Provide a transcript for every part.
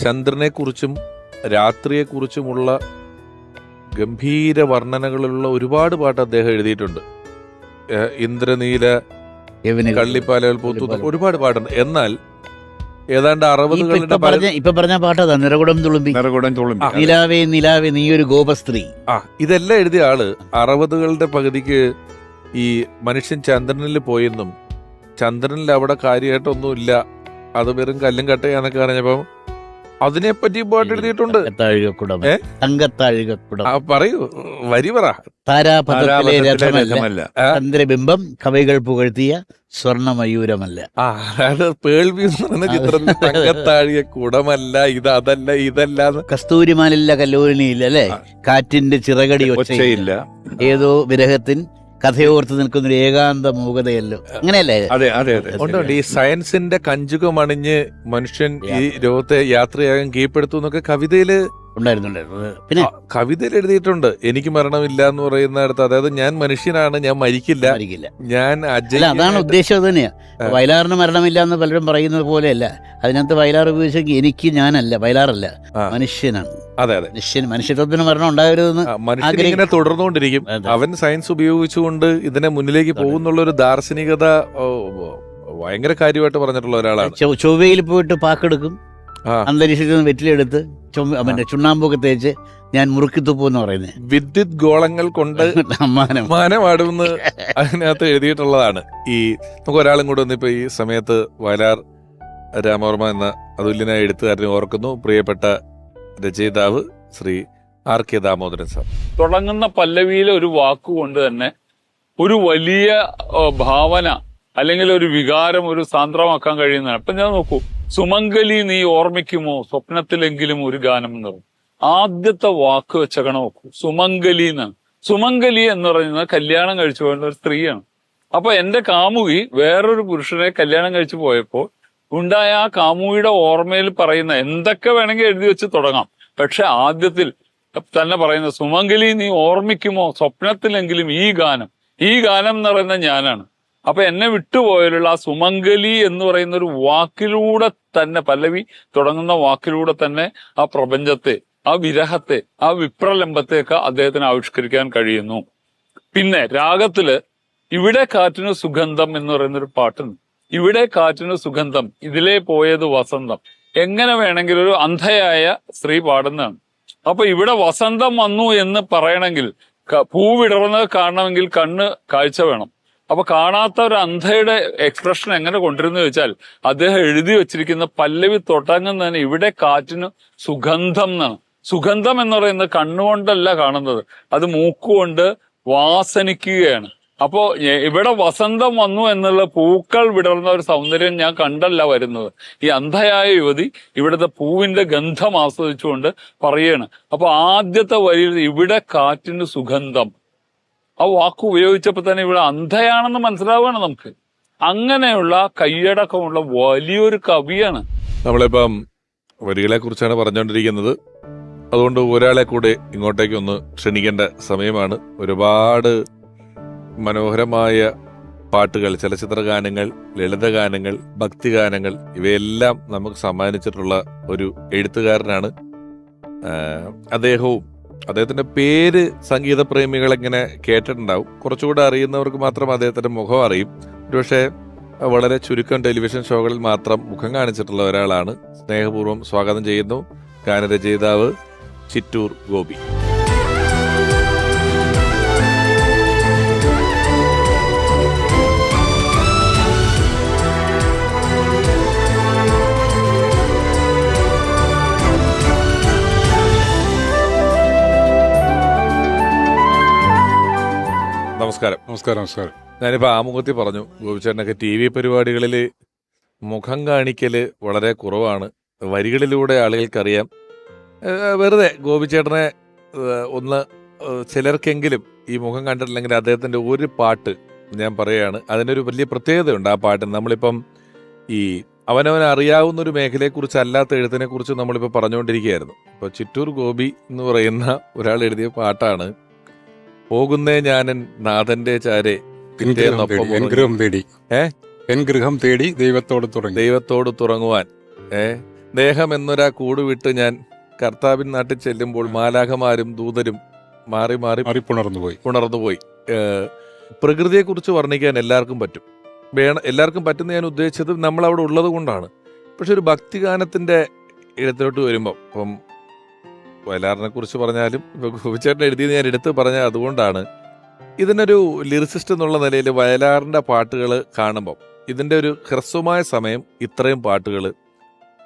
ചന്ദ്രനെക്കുറിച്ചും രാത്രിയെക്കുറിച്ചുമുള്ള ഗംഭീര വർണനകളുള്ള ഒരുപാട് പാട്ട് അദ്ദേഹം എഴുതിയിട്ടുണ്ട് ഇന്ദ്രനീല. കള്ളിപ്പാലകൾ പൂത്തു. ഒരുപാട് പാട്ടുണ്ട് എന്നാൽ ഏതാണ്ട് അറുപതുകളുടെ ഇപ്പൊ പറഞ്ഞ ഇപ്പൊ പറഞ്ഞ പാട്ടതാ നിറകുടം തുളുമ്പി നിറകുടം തുളുമ്പി ആ. നിലാവേ നിലാവേ നീ ഒരു ഗോപസ്ത്രീ ആ ഇതെല്ലാം എഴുതിയ ആൾ അറുപതുകളുടെ പകുതിക്ക് ഈ മനുഷ്യൻ ചന്ദ്രനിൽ പോയെന്നും ചന്ദ്രനിൽ അവിടെ കാര്യമായിട്ടൊന്നുമില്ല അത് വെറും കല്ലും കട്ടയാന്നൊക്കെ പറഞ്ഞപ്പം അതിനെപ്പറ്റി പാട്ട് എഴുതിയിട്ടുണ്ട് തങ്കത്താഴികക്കുടം. ഏ? തങ്കത്താഴികക്കുടം. ആ പറയൂ. വരി പറ. താരാപഥത്തിലെ താരാപഥത്തിലെ രഥമല്ല. രഥമല്ല. ചന്ദ്രബിംബം കവികൾ പുകഴ്ത്തിയ സ്വർണമയൂരമല്ല. ആ അതായത് പേൾവി എന്ന് പറയുന്ന ചിത്രത്തിൽ തങ്കത്താഴിയ കുടമല്ല ഇത് അതല്ല ഇതല്ല എന്ന്. കസ്തൂരിമാനില്ല കല്ലൂരിനിയില്ല അല്ലേ? കാറ്റിന്റെ ചിറകടി ഒച്ചയില്ല. ഒച്ചയില്ല. ഏതോ വിരഹത്തിൻ കഥയോർത്ത് നിൽക്കുന്ന ഒരു ഏകാന്ത മൂകതയല്ലോ. അങ്ങനെയല്ലേ? അതെ അതെ അതെ. ഉണ്ട്. ഈ സയൻസിന്റെ കഞ്ചുകമണിഞ്ഞ് മനുഷ്യൻ ഈ ലോകത്തെ യാത്രയാകാൻ കീഴ്പ്പെടുത്തു എന്നൊക്കെ കവിതയിൽ ഉണ്ടായിരുന്നുണ്ടായിരുന്നു. പിന്നെ കവിതയിൽ എഴുതിയിട്ടുണ്ട് എനിക്ക് മരണമില്ല എന്ന് പറയുന്നിടത്ത്. അതായത് ഞാൻ മനുഷ്യനാണ് ഞാൻ മരിക്കില്ല. മരിക്കില്ല. ഞാൻ അല്ല അതാണ് ഉദ്ദേശം അത് തന്നെയാ. വയലാറിന് മരണമില്ല എന്ന് പലരും പറയുന്നത് പോലെയല്ല. അതിനകത്ത് വയലാർ ഉപയോഗിച്ചെങ്കിൽ എനിക്ക് ഞാനല്ല വയലാറല്ല. മനുഷ്യനാണ്. അതെ അതെ. മനുഷ്യൻ മനുഷ്യത്വത്തിന് മരണം ഉണ്ടാകരുതെന്ന് മനുഷ്യൻ ഇങ്ങനെ തുടർന്നുകൊണ്ടിരിക്കും. അവൻ സയൻസ് ഉപയോഗിച്ചുകൊണ്ട് ഇതിനെ മുന്നിലേക്ക്. പോകുന്നുള്ള ഒരു ദാർശനികത ഭയങ്കര കാര്യമായിട്ട് പറഞ്ഞിട്ടുള്ള ഒരാളാണ്. ചൊവ്വ- ചൊവ്വയിൽ പോയിട്ട് പാക്കെടുക്കും. അന്തരീക്ഷത്തിൽ നിന്ന് വെറ്റിലെടുത്ത് പിന്നെ ചുണ്ണാമ്പൊക്കെ തേച്ച് ഞാൻ മുറുക്കിത്തുപ്പു എന്ന് പറയുന്നത്. വിദ്യുത് ഗോളങ്ങൾ കൊണ്ട് മാനമാടുമെന്ന് അതിനകത്ത് എഴുതിയിട്ടുള്ളതാണ്. ഈ നമുക്ക് ഒരാളും കൂടെ ഒന്ന് ഇപ്പൊ ഈ സമയത്ത് വയലാർ രാമവർമ്മ എന്ന അതുല്യനായ എഴുത്തുകാരനെ ഓർക്കുന്നു. പ്രിയപ്പെട്ട രചയിതാവ് Shri R K Damodaran sir. തുടങ്ങുന്ന പല്ലവിയിലെ ഒരു വാക്കുകൊണ്ട് തന്നെ ഒരു വലിയ ഭാവന അല്ലെങ്കിൽ ഒരു വികാരം ഒരു സാന്ദ്രമാക്കാൻ കഴിയുന്നതാണ്. അപ്പൊ ഞാൻ നോക്കൂ സുമംഗലി നീ ഓർമ്മിക്കുമോ? സ്വപ്നത്തിലെങ്കിലും ഒരു ഗാനം എന്ന് ആദ്യത്തെ വാക്ക് വെച്ചകണ നോക്കൂ. സുമംഗലി എന്നാണ് സുമംഗലി എന്ന് പറയുന്നത് കല്യാണം കഴിച്ചു പോയ ഒരു സ്ത്രീയാണ്. അപ്പൊ എന്റെ കാമുകി വേറൊരു പുരുഷനെ കല്യാണം കഴിച്ചു പോയപ്പോൾ ഉണ്ടായ ആ കാമുകിയുടെ ഓർമ്മയിൽ പറയുന്ന എന്തൊക്കെ വേണമെങ്കിൽ എഴുതി വെച്ച് തുടങ്ങാം. പക്ഷെ ആദ്യത്തിൽ തന്നെ പറയുന്ന സുമംഗലി നീ ഓർമ്മിക്കുമോ? സ്വപ്നത്തിലെങ്കിലും ഈ ഗാനം ഈ ഗാനം എന്ന് പറയുന്ന ഞാനാണ്. അപ്പൊ എന്നെ വിട്ടുപോയാലുള്ള ആ സുമംഗലി എന്ന് പറയുന്ന ഒരു വാക്കിലൂടെ തന്നെ പല്ലവി തുടങ്ങുന്ന വാക്കിലൂടെ തന്നെ ആ പ്രപഞ്ചത്തെ ആ വിരഹത്തെ ആ വിപ്രലംബത്തെയൊക്കെ അദ്ദേഹത്തിന് ആവിഷ്കരിക്കാൻ കഴിയുന്നു. പിന്നെ രാഗത്തിൽ ഇവിടെ കാറ്റിനു സുഗന്ധം എന്ന് പറയുന്ന ഒരു പാട്ടുണ്ട്. ഇവിടെ കാറ്റിനു സുഗന്ധം ഇതിലേ പോയത് വസന്തം. എങ്ങനെ വേണമെങ്കിലും ഒരു അന്ധയായ സ്ത്രീ പാടുന്നതാണ്. അപ്പൊ ഇവിടെ വസന്തം വന്നു എന്ന് പറയണമെങ്കിൽ പൂവിടർന്ന് കാണണമെങ്കിൽ കണ്ണ് കാഴ്ച വേണം. അപ്പൊ കാണാത്ത ഒരു അന്ധയുടെ എക്സ്പ്രഷൻ എങ്ങനെ കൊണ്ടിരുന്നു ചോദിച്ചാൽ അദ്ദേഹം എഴുതി വെച്ചിരിക്കുന്ന പല്ലവി തുടങ്ങുന്നതിന് ഇവിടെ കാറ്റിന് സുഗന്ധം എന്നാണ്. സുഗന്ധം എന്ന് പറയുന്നത് കണ്ണുകൊണ്ടല്ല കാണുന്നത്. അത് മൂക്കുകൊണ്ട് വാസനിക്കുകയാണ്. അപ്പോ ഇവിടെ വസന്തം വന്നു എന്നുള്ള പൂക്കൾ വിടർന്ന ഒരു സൗന്ദര്യം ഞാൻ കണ്ടല്ല വരുന്നത്. ഈ അന്ധയായ യുവതി ഇവിടുത്തെ പൂവിന്റെ ഗന്ധം ആസ്വദിച്ചുകൊണ്ട് പറയാണ് അപ്പൊ ആദ്യത്തെ വരിയിൽ ഇവിടെ കാറ്റിന് സുഗന്ധം. ആ വാക്ക് ഉപയോഗിച്ചപ്പോ തന്നെ ഇവിടെ അന്ധയാണെന്ന് മനസ്സിലാവുകയാണ് നമുക്ക്. അങ്ങനെയുള്ള കൈയടക്കമുള്ള വലിയൊരു കവിയാണ്. നമ്മളിപ്പം വരികളെ കുറിച്ചാണ് പറഞ്ഞുകൊണ്ടിരിക്കുന്നത് അതുകൊണ്ട് ഒരാളെ കൂടെ ഇങ്ങോട്ടേക്ക് ഒന്ന് ക്ഷണിക്കേണ്ട സമയമാണ്. ഒരുപാട് മനോഹരമായ പാട്ടുകൾ ചലച്ചിത്ര ഗാനങ്ങൾ ലളിതഗാനങ്ങൾ ഭക്തിഗാനങ്ങൾ ഇവയെല്ലാം നമുക്ക് സമ്മാനിച്ചിട്ടുള്ള ഒരു എഴുത്തുകാരനാണ് അദ്ദേഹവും അദ്ദേഹത്തിന്റെ പേര് സംഗീത പ്രേമികൾ ഇങ്ങനെ കേട്ടിട്ടുണ്ടാവും? കുറച്ചുകൂടെ അറിയുന്നവർക്ക് മാത്രം അദ്ദേഹത്തിന്റെ മുഖം അറിയും. ഒരുപക്ഷെ വളരെ ചുരുക്കം ടെലിവിഷൻ ഷോകളിൽ മാത്രം മുഖം കാണിച്ചിട്ടുള്ള ഒരാളാണ്. സ്നേഹപൂർവം സ്വാഗതം ചെയ്യുന്നു. ഗാനരചയിതാവ് ചിറ്റൂർ ഗോപി. നമസ്കാരം നമസ്കാരം. ഞാനിപ്പോൾ ഞാനിപ്പോ ആമുഖത്തിൽ പറഞ്ഞു ഗോപിച്ചേട്ടനൊക്കെ ടി വി പരിപാടികളിൽ മുഖം കാണിക്കൽ വളരെ കുറവാണ്. വരികളിലൂടെ ആളുകൾക്കറിയാം. വെറുതെ ഗോപിച്ചേട്ടനെ ഒന്ന് ചിലർക്കെങ്കിലും ഈ മുഖം കണ്ടിട്ടില്ലെങ്കിൽ അദ്ദേഹത്തിന്റെ ഒരു പാട്ട് ഞാൻ പറയുകയാണ്. അതിനൊരു വലിയ പ്രത്യേകതയുണ്ട് ആ പാട്ടിന്. നമ്മളിപ്പം ഈ അവനവൻ അറിയാവുന്ന ഒരു മേഖലയെക്കുറിച്ച് അല്ലാത്ത എഴുത്തിനെക്കുറിച്ച് നമ്മളിപ്പോൾ പറഞ്ഞുകൊണ്ടിരിക്കുകയായിരുന്നു. ഇപ്പോൾ ചിറ്റൂർ ഗോപി എന്ന് പറയുന്ന ഒരാൾ എഴുതിയ പാട്ടാണ്. പോകുന്നേ ഞാനൻ നാഥന്റെ ചാരെ ഉറങ്ങി. തേടി. ഏ? തേടി ദൈവത്തോട് തുടങ്ങി ദൈവത്തോട് തുറങ്ങുവാൻ. ഏ? ദേഹം എന്നൊരാ കൂട് വിട്ട് ഞാൻ കർത്താവിൻ നാട്ടിൽ ചെല്ലുമ്പോൾ മാലാഖമാരും ദൂതരും മാറി മാറി മാറിപ്പുണർന്നു പോയി. ഉണർന്നുപോയി പ്രകൃതിയെ പ്രകൃതിയെക്കുറിച്ച് വർണിക്കാൻ എല്ലാവർക്കും പറ്റും. വേണം എല്ലാവർക്കും പറ്റുന്ന ഞാൻ ഉദ്ദേശിച്ചത് നമ്മൾ അവിടെ ഉള്ളത് കൊണ്ടാണ്. പക്ഷെ ഒരു ഭക്തിഗാനത്തിന്റെ ഇടത്തിലോട്ട് വരുമ്പോൾ ഇപ്പം വയലാറിനെ കുറിച്ച് പറഞ്ഞാലും ഇപ്പൊ ഗോപിച്ചേട്ടൻ എഴുതിയത് ഞാൻ എടുത്ത് പറഞ്ഞ അതുകൊണ്ടാണ് ഇതിനൊരു ലിറിസിസ്റ്റ് എന്നുള്ള നിലയിൽ വയലാറിന്റെ പാട്ടുകൾ കാണുമ്പം ഇതിന്റെ ഒരു ഹ്രസ്വമായ സമയം ഇത്രയും പാട്ടുകൾ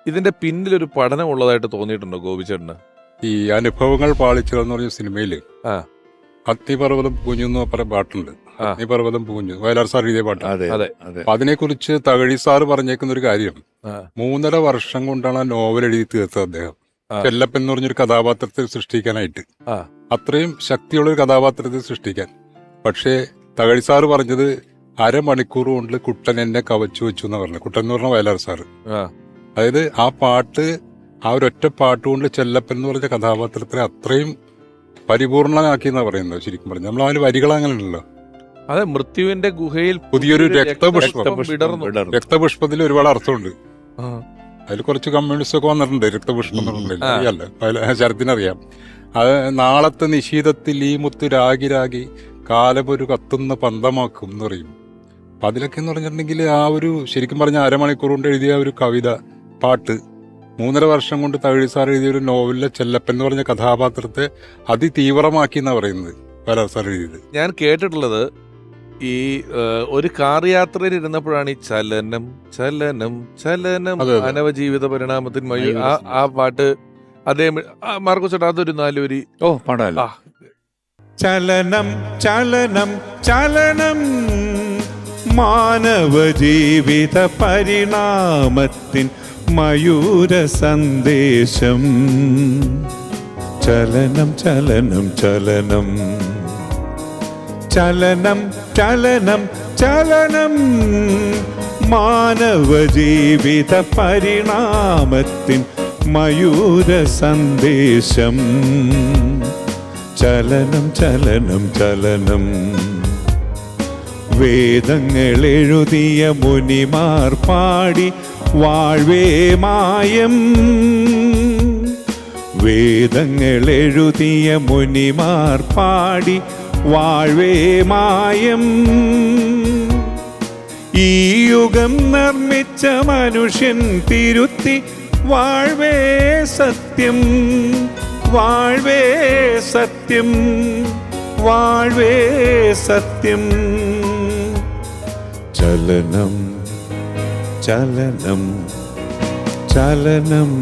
ഇതിന്റെ പിന്നിലൊരു പഠനം ഉള്ളതായിട്ട് തോന്നിയിട്ടുണ്ടോ ഗോപിച്ചേട്ടന് ഈ അനുഭവങ്ങൾ പാളിച്ചകൾ എന്ന് പറഞ്ഞ സിനിമയിൽ ആ. അഗ്നിപർവതം പൂഞ്ഞു എന്ന് പറഞ്ഞ പാട്ടുണ്ട് ആ. അഗ്നിപർവതം പൂഞ്ഞു വയലാർ സാർ എഴുതിയ പാട്ട് അതെ അതെ. അതെ അപ്പൊ അതിനെക്കുറിച്ച് തകഴി സാർ പറഞ്ഞേക്കുന്ന ഒരു കാര്യം. മൂന്നര വർഷം കൊണ്ടാണ് ആ നോവൽ എഴുതി തീർത്തത് അദ്ദേഹം. ചെല്ലപ്പൻ എന്ന് പറഞ്ഞൊരു കഥാപാത്രത്തെ സൃഷ്ടിക്കാനായിട്ട്. അത്രയും ശക്തിയുള്ള ഒരു കഥാപാത്രത്തെ സൃഷ്ടിക്കാൻ. പക്ഷേ തകഴി സാറ് പറഞ്ഞത് അരമണിക്കൂർ കൊണ്ട് കുട്ടൻ എന്നെ കവച്ചു വെച്ചു എന്ന് പറഞ്ഞു കുട്ടൻ എന്ന് പറഞ്ഞ വയലാർ സാറ്. അതായത് ആ പാട്ട് ആ ഒരൊറ്റ പാട്ട് കൊണ്ട് ചെല്ലപ്പൻ എന്ന് പറഞ്ഞ കഥാപാത്രത്തെ അത്രയും പരിപൂർണനാക്കി എന്നാ പറയുന്നത്. ശരിക്കും പറഞ്ഞു നമ്മൾ അവന് വരികൾ അങ്ങനെയുണ്ടല്ലോ അതെ മൃത്യുവിന്റെ ഗുഹയിൽ പുതിയൊരു രക്തപുഷ്പം. രക്തപുഷ്പത്തിൽ ഒരുപാട് അർത്ഥമുണ്ട്. ആ. അതിൽ കുറച്ച് കമ്മ്യൂണിസ്റ്റ് ഒക്കെ വന്നിട്ടുണ്ട്. എന്നുള്ളത്. അറിയാലോ? അതിൽ ശരത്തിനറിയാം അത് നാളത്തെ നിശീതത്തിൽ ഈ മുത്ത് രാഗി രാഗി കാലപൊരു കത്തുന്ന പന്തമാക്കും എന്ന് പറയും. അപ്പൊ അതിലൊക്കെ എന്ന് പറഞ്ഞിട്ടുണ്ടെങ്കിൽ ആ ഒരു ശരിക്കും പറഞ്ഞ അരമണിക്കൂർ കൊണ്ട് എഴുതിയ ഒരു കവിത പാട്ട് മൂന്നര വർഷം കൊണ്ട് തകഴി സാർ എഴുതിയ ഒരു നോവലിലെ ചെല്ലപ്പൻ എന്ന് പറഞ്ഞ കഥാപാത്രത്തെ അതിതീവ്രമാക്കി എന്നാണ് പറയുന്നത് വരാർ സാർ എഴുതിയത്. ഞാൻ കേട്ടിട്ടുള്ളത് ഈ ഒരു കാർ യാത്രയിൽ ഇരുന്നപ്പോഴാണ് ഈ ചലനം ചലനം ചലനം. മാനവ ജീവിത പരിണാമത്തിൽ മയ ആ ആ പാട്ട് അതേ മാർക്കോ ചേട്ടാ അതൊരു നാലുവരി ഓ പാടാലോ. ചലനം ചലനം ചലനം മാനവ ജീവിത പരിണാമത്തിൻ മയൂര സന്ദേശം. ചലനം ചലനം ചലനം. ചലനം ചലനം ചലനം. മാനവ ജീവിത പരിണാമത്തിൻ മയൂര സന്ദേശം. ചലനം ചലനം ചലനം. വേദങ്ങൾ എഴുതിയ മുനിമാർ പാടി വാഴ്വേ മായം. വേദങ്ങൾ എഴുതിയ മുനിമാർ പാടി വാഴ്വേ മായം. ഈ യുഗം നിർമ്മിച്ച മനുഷ്യൻ തിരുത്തി വാഴ്വേ സത്യം വാഴ്വേ സത്യം വാഴ്വേ സത്യം. ചലനം ചലനം ചലനം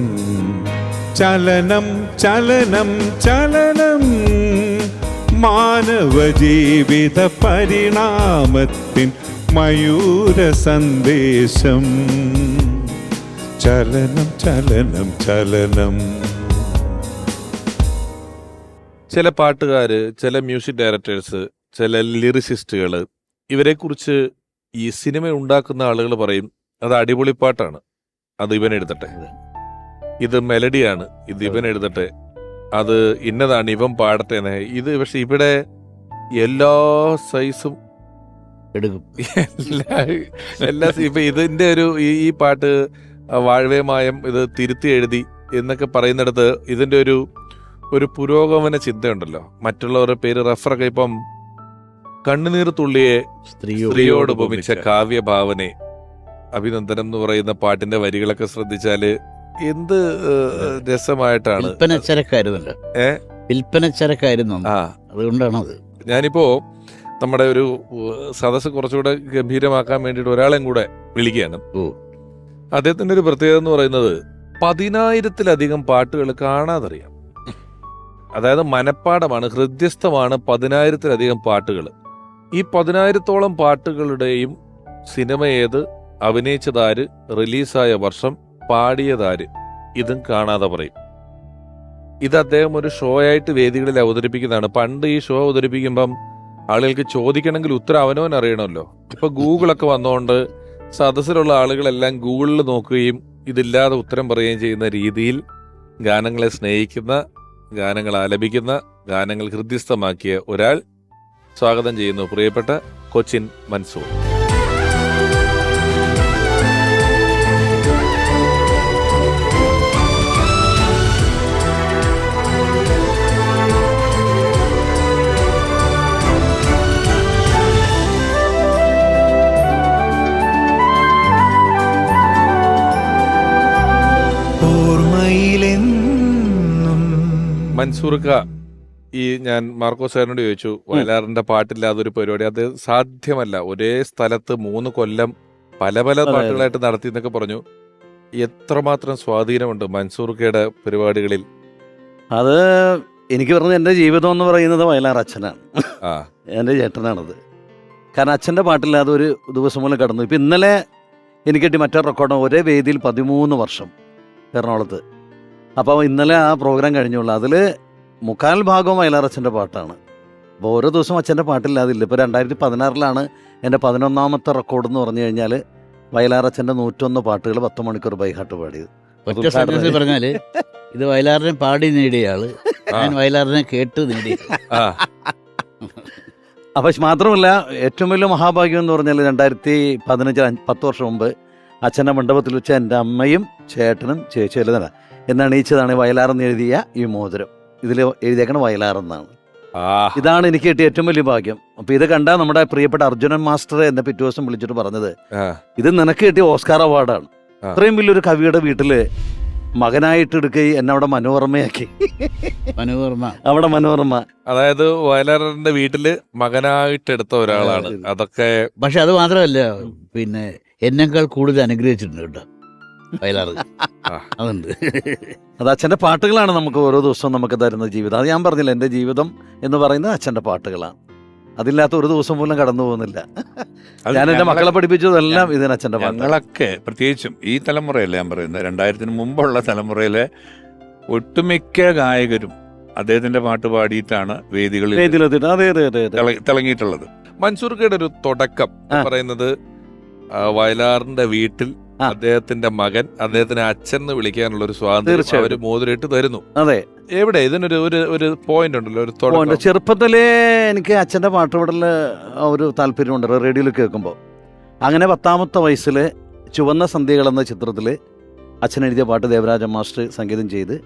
ചലനം ചലനം ചലനം. മാനവ ജീവിത പരിണാമത്തിൻ മയൂര സന്ദേശം. ചലനം ചലനം ചലനം. ചില പാട്ടുകാര് ചില മ്യൂസിക് ഡയറക്ടേഴ്സ് ചില ലിറിസിസ്റ്റുകൾ ഇവരെക്കുറിച്ച് ഈ സിനിമ ഉണ്ടാക്കുന്ന ആളുകൾ പറയും അത് അടിപൊളി പാട്ടാണ്. അത് ഇവൻ എഴുതട്ടെ ഇത് മെലഡിയാണ് ഇത് ഇവൻ എഴുതട്ടെ അത് ഇന്നതാണ് ഇവൻ പാടത്തേന്ന് ഇത് പക്ഷെ ഇവിടെ എല്ലാ സൈസും എടുക്കും. എല്ലാ എല്ലാ ഇപ്പൊ ഇതിന്റെ ഒരു ഈ പാട്ട് വാഴവേമായം മായം ഇത് തിരുത്തി എഴുതി എന്നൊക്കെ പറയുന്നിടത്ത് ഇതിന്റെ ഒരു ഒരു പുരോഗമന ചിന്തയുണ്ടല്ലോ. മറ്റുള്ളവരുടെ പേര് റഫറൊക്കെ ഇപ്പം കണ്ണുനീർ തുള്ളിയെ സ്ത്രീയോട് ഉപമിച്ച കാവ്യഭാവനെ. അഭിനന്ദനം എന്ന് പറയുന്ന പാട്ടിന്റെ വരികളൊക്കെ ശ്രദ്ധിച്ചാൽ എന്ത് ഏഹ്, രസമായിട്ടാണ്? വിൽപ്പന ചരക്കായിരുന്നല്ലോ ഏ? വിൽപ്പന ചരക്കായിരുന്നു ആ. അതുകൊണ്ടാണ് അത് ഞാനിപ്പോ നമ്മുടെ ഒരു സദസ് സദസ്സ് കുറച്ചുകൂടെ ഗംഭീരമാക്കാൻ വേണ്ടിയിട്ട് ഒരാളെയും കൂടെ വിളിക്കുകയാണ്. അദ്ദേഹത്തിന്റെ ഒരു പ്രത്യേകത എന്ന് പറയുന്നത് പതിനായിരത്തിലധികം പാട്ടുകൾ കാണാതറിയാം. അതായത് മനപ്പാടമാണ് ഹൃദ്യസ്ഥമാണ് പതിനായിരത്തിലധികം പാട്ടുകൾ. ഈ പതിനായിരത്തോളം പാട്ടുകളുടെയും സിനിമ ഏത് അഭിനയിച്ചതാര് റിലീസായ വർഷം പാടിയതാര്? ഇതും കാണാതെ പറയും. ഇത് അദ്ദേഹം ഒരു ഷോ ആയിട്ട് വേദികളിൽ അവതരിപ്പിക്കുന്നതാണ്. പണ്ട് ഈ ഷോ അവതരിപ്പിക്കുമ്പം ആളുകൾക്ക് ചോദിക്കണമെങ്കിൽ ഉത്തരം അവനവൻ അറിയണമല്ലോ. ഇപ്പൊ ഗൂഗിളൊക്കെ വന്നുകൊണ്ട് സദസ്സിലുള്ള ആളുകളെല്ലാം ഗൂഗിളിൽ നോക്കുകയും ഇതില്ലാതെ ഉത്തരം പറയുകയും ചെയ്യുന്ന രീതിയിൽ ഗാനങ്ങളെ സ്നേഹിക്കുന്ന ഗാനങ്ങൾ ആലപിക്കുന്ന ഗാനങ്ങൾ ഹൃദ്യസ്ഥമാക്കിയ ഒരാൾ സ്വാഗതം ചെയ്യുന്നു. പ്രിയപ്പെട്ട കൊച്ചിൻ മൻസൂർ മൻസൂർക്ക ഈ ഞാൻ മാർക്കോ സാറിനോട് ചോദിച്ചു വയലാറിന്റെ പാട്ടില്ലാതെ ഒരു പരിപാടി. അത് സാധ്യമല്ല. ഒരേ സ്ഥലത്ത് മൂന്ന് കൊല്ലം പല പല പാട്ടുകളായിട്ട് നടത്തി എന്നൊക്കെ പറഞ്ഞു. എത്രമാത്രം സ്വാധീനമുണ്ട് മൻസൂർക്കയുടെ പരിപാടികളിൽ? അത് എനിക്ക് പറഞ്ഞത് എന്റെ ജീവിതം എന്ന് പറയുന്നത് വയലാർ അച്ഛനാണ്. ആ. എന്റെ ചേട്ടനാണത്. കാരണം അച്ഛന്റെ പാട്ടില്ലാതെ ഒരു ദിവസം പോലും കടന്നു. ഇപ്പം ഇന്നലെ എനിക്ക് കിട്ടി മറ്റൊരു റെക്കോർഡ് ഒരേ വേദിയിൽ പതിമൂന്ന് വർഷം എറണാകുളത്ത്. അപ്പോൾ ഇന്നലെ ആ പ്രോഗ്രാം കഴിഞ്ഞുള്ളൂ. അതിൽ മുക്കാൽ ഭാഗവും വയലാർ അച്ഛന്റെ പാട്ടാണ്. അപ്പോൾ ഓരോ ദിവസവും അച്ഛന്റെ പാട്ടില്ലാതില്ല. ഇപ്പോൾ രണ്ടായിരത്തി പതിനാറിലാണ് എന്റെ പതിനൊന്നാമത്തെ റെക്കോർഡ് എന്ന് പറഞ്ഞു കഴിഞ്ഞാൽ വയലാർ അച്ഛന്റെ നൂറ്റൊന്ന് പാട്ടുകൾ പത്ത് മണിക്കൂർ ബൈഹാട്ട് പാടിയത്. ഒറ്റ പറഞ്ഞാൽ പറഞ്ഞാൽ ഇത് വയലാറിനെ പാടി നേടിയ ആൾ ഞാൻ വയലാറിനെ കേട്ട് നേടി. അപ്പൊ അപ്പം മാത്രമല്ല ഏറ്റവും വലിയ മഹാഭാഗ്യം എന്ന് പറഞ്ഞാൽ രണ്ടായിരത്തി പതിനഞ്ച് പത്ത് വർഷം മുമ്പ് അച്ഛന്റെ മണ്ഡപത്തിൽ വെച്ച് എന്റെ അമ്മയും ചേട്ടനും ചേച്ചിയും എല്ലാം തന്നെ എന്നെ അണിയിച്ചതാണ് വയലാറെന്ന് എഴുതിയ ഈ മോതിരം. ഇതിൽ എഴുതിയേക്കണ വയലാറെന്നാണ്. ആ. ഇതാണ് എനിക്ക് കിട്ടിയ ഏറ്റവും വലിയ ഭാഗ്യം. അപ്പൊ ഇത് കണ്ട നമ്മുടെ പ്രിയപ്പെട്ട അർജുനൻ മാസ്റ്റർ എന്നെ പിറ്റേ ദിവസം വിളിച്ചിട്ട് പറഞ്ഞത് ഇത് നിനക്ക് കിട്ടിയ ഓസ്കാർ അവാർഡാണ്. അത്രയും ഇത്രയും വലിയൊരു കവിയുടെ വീട്ടിൽ മകനായിട്ട് എടുക്കുകയും എന്നെ അവിടെ മനോരമയാക്കി. മനോരമ. അവിടെ മനോരമ. അതായത് വയലാറിന്റെ വീട്ടിൽ മകനായിട്ടെടുത്ത ഒരാളാണ്. അതൊക്കെ പക്ഷെ അത് മാത്രമല്ല പിന്നെ എന്നെക്കാൾ കൂടുതൽ അനുഗ്രഹിച്ചിട്ടുണ്ട് കേട്ടോ. വയലാറ്. അതുണ്ട്. അത് അച്ഛന്റെ പാട്ടുകളാണ് നമുക്ക് ഓരോ ദിവസവും നമുക്ക് തരുന്ന ജീവിതം. അത് ഞാൻ പറഞ്ഞില്ല എന്റെ ജീവിതം എന്ന് പറയുന്നത് അച്ഛന്റെ പാട്ടുകളാണ്. അതില്ലാത്ത ഒരു ദിവസം പോലും കടന്നു പോകുന്നില്ല. ഞാൻ എന്റെ മക്കളെ പഠിപ്പിച്ചതെല്ലാം ഇതിന് അച്ഛന്റെ ഞങ്ങളൊക്കെ പ്രത്യേകിച്ചും ഈ തലമുറയല്ല ഞാൻ പറയുന്നത്. രണ്ടായിരത്തിന് മുമ്പുള്ള തലമുറയിലെ ഒട്ടുമിക്ക ഗായകരും അദ്ദേഹത്തിന്റെ പാട്ട് പാടിയിട്ടാണ് വേദികളിൽ തിളങ്ങിയിട്ടുള്ളത്. മൻസൂർക്കയുടെ ഒരു തുടക്കം. പറയുന്നത് വയലാറിന്റെ വീട്ടിൽ. അദ്ദേഹത്തിന്റെ മകൻ അദ്ദേഹത്തിന് അച്ഛൻ എന്ന് വിളിക്കാനുള്ള ഒരു സ്വാതന്ത്ര്യം അവർ അവർ മോതിരിട്ട് തരുന്നു. അതെ. എവിടെ? ഇതിനൊരു ഒരു ഒരു പോയിന്റ് ഉണ്ടല്ലോ ഒരു തുടക്കം. ചെറുപ്പത്തിലേ എനിക്ക് അച്ഛന്റെ പാട്ട് ഒരു താല്പര്യമുണ്ട് റേഡിയോയിൽ കേൾക്കുമ്പോൾ അങ്ങനെ പത്താമത്തെ വയസ്സിൽ ചുവന്ന സന്ധ്യകൾ എന്ന ചിത്രത്തിൽ അച്ഛൻ എഴുതിയ പാട്ട് ദേവരാജ മാസ്റ്റർ സംഗീതം ചെയ്ത്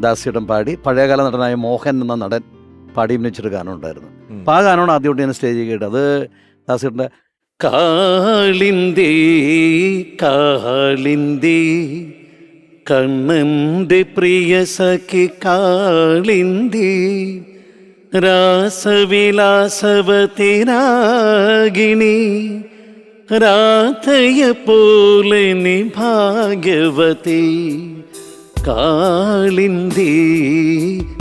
ദാസിയിടം പാടി പഴയകാല നടനായ മോഹൻ എന്ന നടൻ പാടി അഭിനയിച്ചൊരു ഗാനം ഉണ്ടായിരുന്നു. അപ്പോൾ ആ ഗാനമാണ് ആദ്യമായിട്ട് ഞാൻ സ്റ്റേജിൽ കേട്ടത്. അത് ദാസിയുടെ കാളിന്തി കാളിന്തി കണ്ണന്റെ പ്രിയ സഖി കാളിന്തി രാസവിലാസവതിരാഗിണി രാധയ പോലെ നി ഭാഗ്യവതി. കാളിന്തി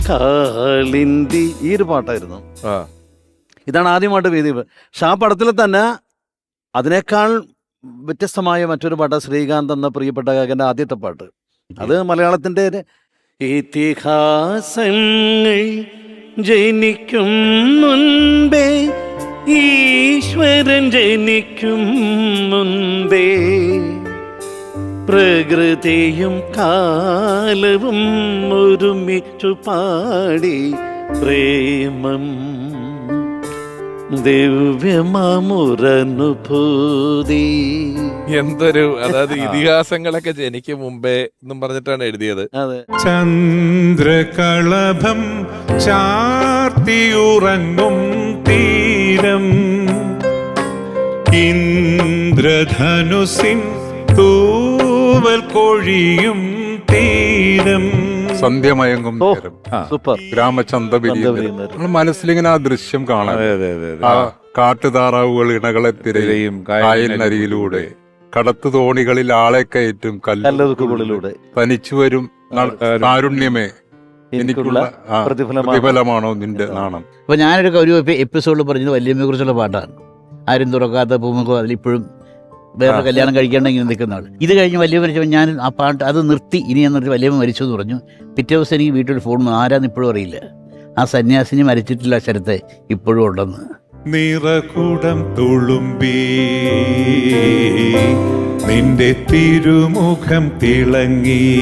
കാളിന്തി ഈ ഒരു പാട്ടായിരുന്നു. ആ. ഇതാണ് ആദ്യമായിട്ട് വേദി പക്ഷെ ആ പടത്തിൽ തന്നെ അതിനേക്കാൾ വ്യത്യസ്തമായ മറ്റൊരു പാട്ട് ശ്രീകാന്ത് എന്ന പ്രിയപ്പെട്ട കാക്കന്റെ ആദ്യത്തെ പാട്ട്. അത് മലയാളത്തിന്റെ ഇതിഹാസങ്ങൾ ജനിക്കും മുൻപേ ഈശ്വരൻ ജനിക്കും മുൻപേ. പ്രകൃതിയും കാലവും ഒരുമിച്ചു പാടി പ്രേമം ദിവ്യമാമുരനുഭൂതി എന്തൊരു അതായത് ഇതിഹാസങ്ങളൊക്കെ ജനിക്ക് മുമ്പേ എന്നും പറഞ്ഞിട്ടാണ് എഴുതിയത്. അതെ. ചന്ദ്രകളഭം ചാർത്തിയുറങ്ങും തീരം. ഇന്ദ്രധനുസിൻ തൂവൽ കൊഴിയും തീരം. നേരം. സൂപ്പർ. ഗ്രാമചന്ത നമ്മൾ മനസ്സിലിങ്ങനെ ആ ദൃശ്യം കാണാം അതെ അതെ അതെ ആ കാട്ടുതാറാവുകൾ ഇണകളെ തിരയും കായലിനരിയിലൂടെ കടത്തു തോണികളിൽ ആളെ കയറ്റും കല്ലുകളിലൂടെ തനിച്ചു വരും കാരുണ്യമേ. എനിക്കുള്ള പ്രതിഫലമാണോ? നിന്റെ നാണം? അപ്പൊ ഞാനൊരു ഒരു എപ്പിസോഡിൽ പറഞ്ഞത് വല്യമ്മയെ കുറിച്ചുള്ള പാട്ടാണ്. ആരും തുറക്കാത്ത പൂമുഖം അതിലിപ്പോഴും വേറെ കല്യാണം കഴിക്കാണ്ട് ഇങ്ങനെ നിൽക്കുന്ന ആൾ ഇത് കഴിഞ്ഞ് വലിയ മരിച്ചപ്പോൾ ഞാൻ ആ പാട്ട് അത് നിർത്തി. ഇനി ഞാൻ നിർത്തി. വലിയ മരിച്ചു എന്ന് പറഞ്ഞു. പിറ്റേ ദിവസം എനിക്ക് വീട്ടിൽ ഫോൺ ആരാന്ന് ഇപ്പോഴും അറിയില്ല. ആ സന്യാസിനി മരിച്ചിട്ടില്ല സ്ഥലത്തെ ഇപ്പോഴും ഉണ്ടെന്ന്. നിറകുടം തുളുമ്പി. നിന്റെ തിരുമുഖം തിളങ്ങി.